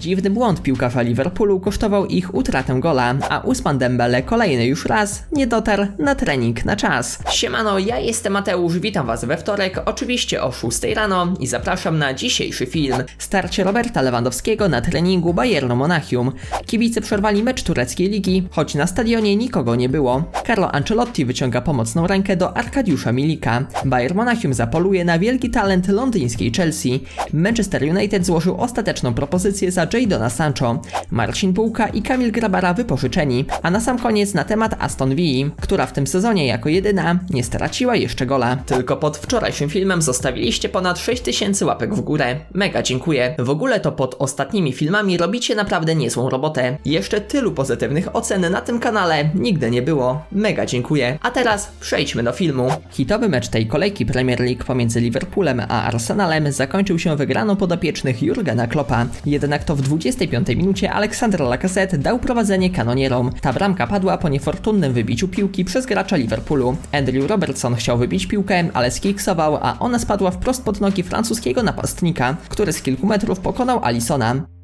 Dziwny błąd piłkarza Liverpoolu kosztował ich utratę gola, a Usman Dembele kolejny już raz nie dotarł na trening na czas. Siemano, ja jestem Mateusz, witam was we wtorek, oczywiście o 6 rano i zapraszam na dzisiejszy film. Starcie Roberta Lewandowskiego na treningu Bayernu Monachium. Kibice przerwali mecz tureckiej ligi, choć na stadionie nikogo nie było. Carlo Ancelotti wyciąga pomocną rękę do Arkadiusza Milika. Bayern Monachium zapoluje na wielki talent londyńskiej Chelsea. Manchester United złożył ostateczną propozycję za Jadona Sancho. Marcin Bułka i Kamil Grabara wypożyczeni. A na sam koniec na temat Aston Villa, która w tym sezonie jako jedyna nie straciła jeszcze gola. Tylko pod wczorajszym filmem zostawiliście ponad 6000 łapek w górę. Mega dziękuję. W ogóle to pod ostatnimi filmami robicie naprawdę niezłą robotę. Jeszcze tylu pozytywnych ocen na tym kanale nigdy nie było. Mega dziękuję. A teraz przejdźmy do filmu. Hitowy mecz tej kolejki Premier League pomiędzy Liverpoolem a Arsenalem zakończył się wygraną podopiecznych Jurgena Kloppa. Jednak to w 25 minucie Aleksander Lacazette dał prowadzenie kanonierom. Ta bramka padła po niefortunnym wybiciu piłki przez gracza Liverpoolu. Andrew Robertson chciał wybić piłkę, ale skiksował, a ona spadła wprost pod nogi francuskiego napastnika, który z kilku metrów pokonał Alisona.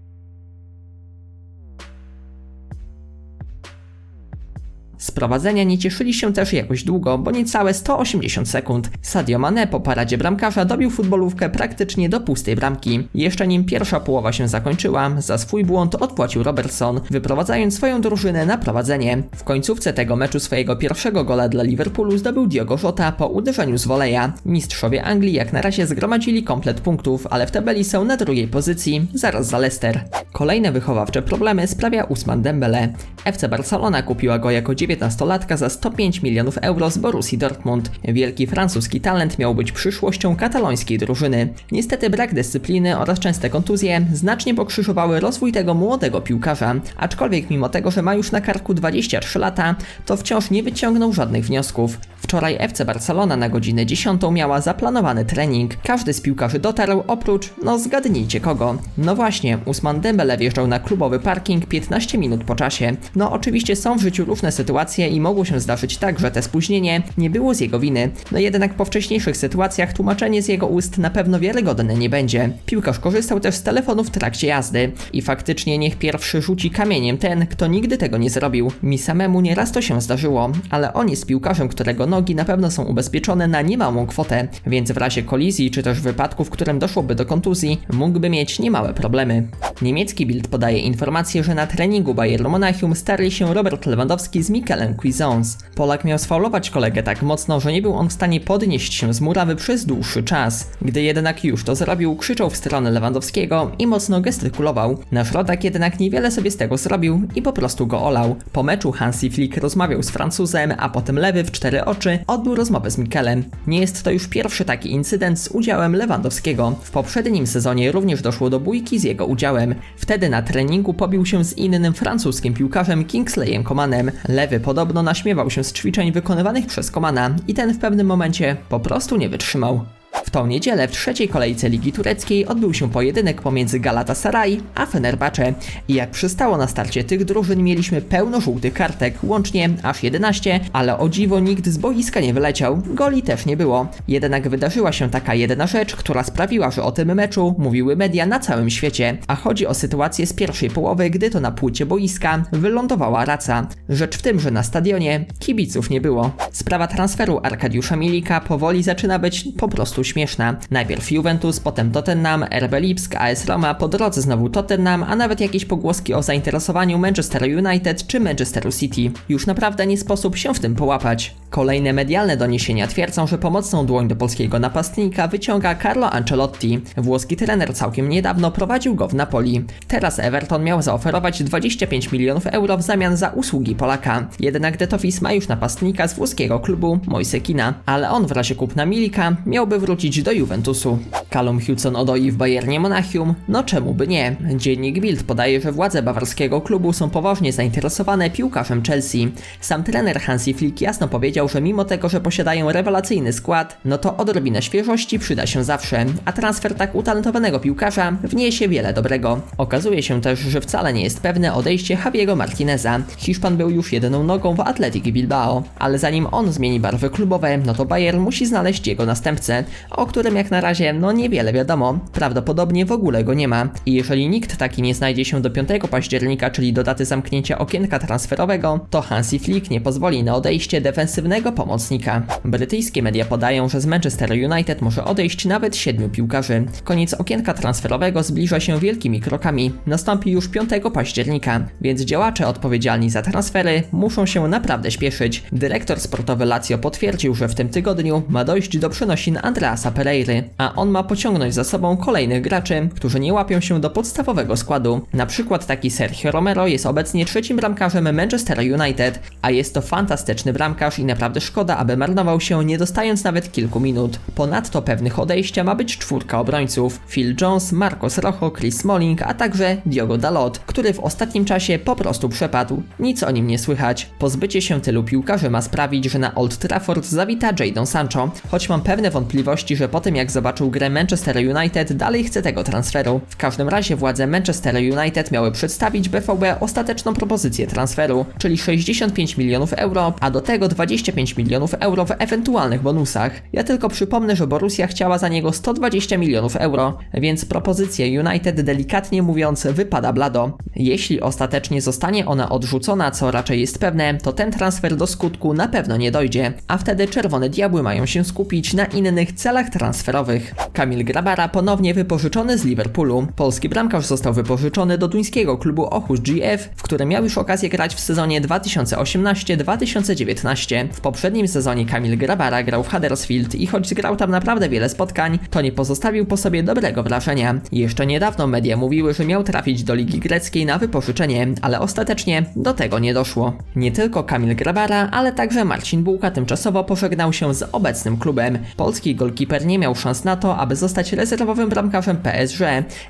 Z prowadzenia nie cieszyli się też jakoś długo, bo niecałe 180 sekund. Sadio Mane po paradzie bramkarza dobił futbolówkę praktycznie do pustej bramki. Jeszcze nim pierwsza połowa się zakończyła, za swój błąd odpłacił Robertson, wyprowadzając swoją drużynę na prowadzenie. W końcówce tego meczu swojego pierwszego gola dla Liverpoolu zdobył Diogo Jota po uderzeniu z woleja. Mistrzowie Anglii jak na razie zgromadzili komplet punktów, ale w tabeli są na drugiej pozycji, zaraz za Leicester. Kolejne wychowawcze problemy sprawia Usman Dembele. FC Barcelona kupiła go jako 19-latka za 105 milionów euro z Borussii Dortmund. Wielki francuski talent miał być przyszłością katalońskiej drużyny. Niestety brak dyscypliny oraz częste kontuzje znacznie pokrzyżowały rozwój tego młodego piłkarza, aczkolwiek mimo tego, że ma już na karku 23 lata, to wciąż nie wyciągnął żadnych wniosków. Wczoraj FC Barcelona na godzinę 10 miała zaplanowany trening. Każdy z piłkarzy dotarł oprócz, no zgadnijcie kogo. No właśnie, Usman Dembele wjeżdżał na klubowy parking 15 minut po czasie. No oczywiście są w życiu różne sytuacje i mogło się zdarzyć tak, że te spóźnienie nie było z jego winy. No jednak po wcześniejszych sytuacjach tłumaczenie z jego ust na pewno wiarygodne nie będzie. Piłkarz korzystał też z telefonu w trakcie jazdy i faktycznie niech pierwszy rzuci kamieniem ten, kto nigdy tego nie zrobił. Mi samemu nieraz to się zdarzyło, ale on jest piłkarzem, którego nogi na pewno są ubezpieczone na niemałą kwotę, więc w razie kolizji czy też wypadku, w którym doszłoby do kontuzji, mógłby mieć niemałe problemy. Niemiecki Bild podaje informację, że na treningu Bayernu Monachium starli się Robert Lewandowski z Mikelem Cuisance. Polak miał sfaulować kolegę tak mocno, że nie był on w stanie podnieść się z murawy przez dłuższy czas. Gdy jednak już to zrobił, krzyczał w stronę Lewandowskiego i mocno gestykulował. Nasz rodak jednak niewiele sobie z tego zrobił i po prostu go olał. Po meczu Hansi Flick rozmawiał z Francuzem, a potem lewy w cztery oczy odbył rozmowę z Mikelem. Nie jest to już pierwszy taki incydent z udziałem Lewandowskiego. W poprzednim sezonie również doszło do bójki z jego udziałem. Wtedy na treningu pobił się z innym francuskim piłkarzem Kingsleyem Comanem. Lewy podobno naśmiewał się z ćwiczeń wykonywanych przez Komana i ten w pewnym momencie po prostu nie wytrzymał. Tą niedzielę w trzeciej kolejce Ligi Tureckiej odbył się pojedynek pomiędzy Galatasaray a Fenerbahce i jak przystało na starcie tych drużyn mieliśmy pełno żółtych kartek, łącznie aż 11, ale o dziwo nikt z boiska nie wyleciał, goli też nie było. Jednak wydarzyła się taka jedna rzecz, która sprawiła, że o tym meczu mówiły media na całym świecie, a chodzi o sytuację z pierwszej połowy, gdy to na płycie boiska wylądowała raca. Rzecz w tym, że na stadionie kibiców nie było. Sprawa transferu Arkadiusza Milika powoli zaczyna być po prostu śmieszna. Najpierw Juventus, potem Tottenham, RB Lipsk, AS Roma, po drodze znowu Tottenham, a nawet jakieś pogłoski o zainteresowaniu Manchester United czy Manchesteru City. Już naprawdę nie sposób się w tym połapać. Kolejne medialne doniesienia twierdzą, że pomocną dłoń do polskiego napastnika wyciąga Carlo Ancelotti. Włoski trener całkiem niedawno prowadził go w Napoli. Teraz Everton miał zaoferować 25 milionów euro w zamian za usługi Polaka. Jednak Detofis ma już napastnika z włoskiego klubu Moise Kina, ale on w razie kupna Milika miałby wrócić do Juventusu. Callum Hudson odoi w Bayernie Monachium? No czemu by nie? Dziennik Bild podaje, że władze bawarskiego klubu są poważnie zainteresowane piłkarzem Chelsea. Sam trener Hansi Flick jasno powiedział, że mimo tego, że posiadają rewelacyjny skład, no to odrobina świeżości przyda się zawsze, a transfer tak utalentowanego piłkarza wniesie wiele dobrego. Okazuje się też, że wcale nie jest pewne odejście Javiego Martineza. Hiszpan był już jedyną nogą w Athletic Bilbao, ale zanim on zmieni barwy klubowe, no to Bayern musi znaleźć jego następcę. o którym jak na razie no niewiele wiadomo, prawdopodobnie w ogóle go nie ma. I jeżeli nikt taki nie znajdzie się do 5 października, czyli do daty zamknięcia okienka transferowego, to Hansi Flick nie pozwoli na odejście defensywnego pomocnika. Brytyjskie media podają, że z Manchester United może odejść nawet 7 piłkarzy. Koniec okienka transferowego zbliża się wielkimi krokami. Nastąpi już 5 października, więc działacze odpowiedzialni za transfery muszą się naprawdę śpieszyć. Dyrektor sportowy Lazio potwierdził, że w tym tygodniu ma dojść do przenosin Andreasa Pereiry, a on ma pociągnąć za sobą kolejnych graczy, którzy nie łapią się do podstawowego składu. Na przykład taki Sergio Romero jest obecnie trzecim bramkarzem Manchester United, a jest to fantastyczny bramkarz i naprawdę szkoda, aby marnował się nie dostając nawet kilku minut. Ponadto pewnych odejścia ma być czwórka obrońców: Phil Jones, Marcos Rojo, Chris Smalling, a także Diogo Dalot, który w ostatnim czasie po prostu przepadł. Nic o nim nie słychać. Pozbycie się tylu piłkarzy ma sprawić, że na Old Trafford zawita Jadon Sancho, choć mam pewne wątpliwości, że po tym jak zobaczył grę Manchester United dalej chce tego transferu. W każdym razie władze Manchester United miały przedstawić BVB ostateczną propozycję transferu, czyli 65 milionów euro, a do tego 25 milionów euro w ewentualnych bonusach. Ja tylko przypomnę, że Borussia chciała za niego 120 milionów euro, więc propozycja United delikatnie mówiąc wypada blado. Jeśli ostatecznie zostanie ona odrzucona, co raczej jest pewne, to ten transfer do skutku na pewno nie dojdzie, a wtedy Czerwone Diabły mają się skupić na innych celach transferowych. Kamil Grabara ponownie wypożyczony z Liverpoolu. Polski bramkarz został wypożyczony do duńskiego klubu Ochus GF, w którym miał już okazję grać w sezonie 2018-2019. Poprzednim sezonie Kamil Grabara grał w Huddersfield i choć zgrał tam naprawdę wiele spotkań, to nie pozostawił po sobie dobrego wrażenia. Jeszcze niedawno media mówiły, że miał trafić do Ligi Greckiej na wypożyczenie, ale ostatecznie do tego nie doszło. Nie tylko Kamil Grabara, ale także Marcin Bułka tymczasowo pożegnał się z obecnym klubem. Polski golkiper nie miał szans na to, aby zostać rezerwowym bramkarzem PSG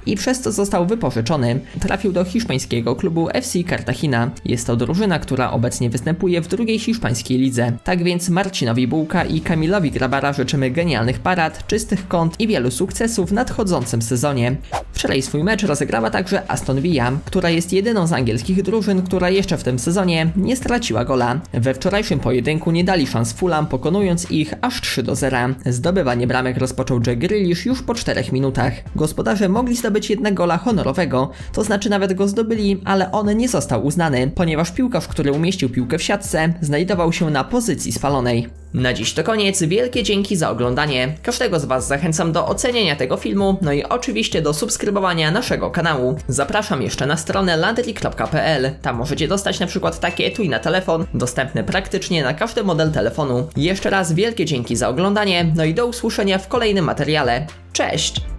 i przez to został wypożyczony. Trafił do hiszpańskiego klubu FC Cartagena. Jest to drużyna, która obecnie występuje w drugiej hiszpańskiej lidze. Tak więc Marcinowi Bułka i Kamilowi Grabara życzymy genialnych parad, czystych kąt i wielu sukcesów w nadchodzącym sezonie. Wczoraj swój mecz rozegrała także Aston Villa, która jest jedyną z angielskich drużyn, która jeszcze w tym sezonie nie straciła gola. We wczorajszym pojedynku nie dali szans Fulham, pokonując ich aż 3 do 0. Zdobywanie bramek rozpoczął Jack Grealish już po 4 minutach. Gospodarze mogli zdobyć jednego gola honorowego, to znaczy nawet go zdobyli, ale on nie został uznany, ponieważ piłkarz, który umieścił piłkę w siatce, znajdował się na pozycji spalonej. Na dziś to koniec, wielkie dzięki za oglądanie. Każdego z Was zachęcam do oceniania tego filmu, no i oczywiście do subskrybowania naszego kanału. Zapraszam jeszcze na stronę landry.pl, tam możecie dostać na przykład takie etui na telefon, dostępne praktycznie na każdy model telefonu. Jeszcze raz wielkie dzięki za oglądanie, no i do usłyszenia w kolejnym materiale. Cześć!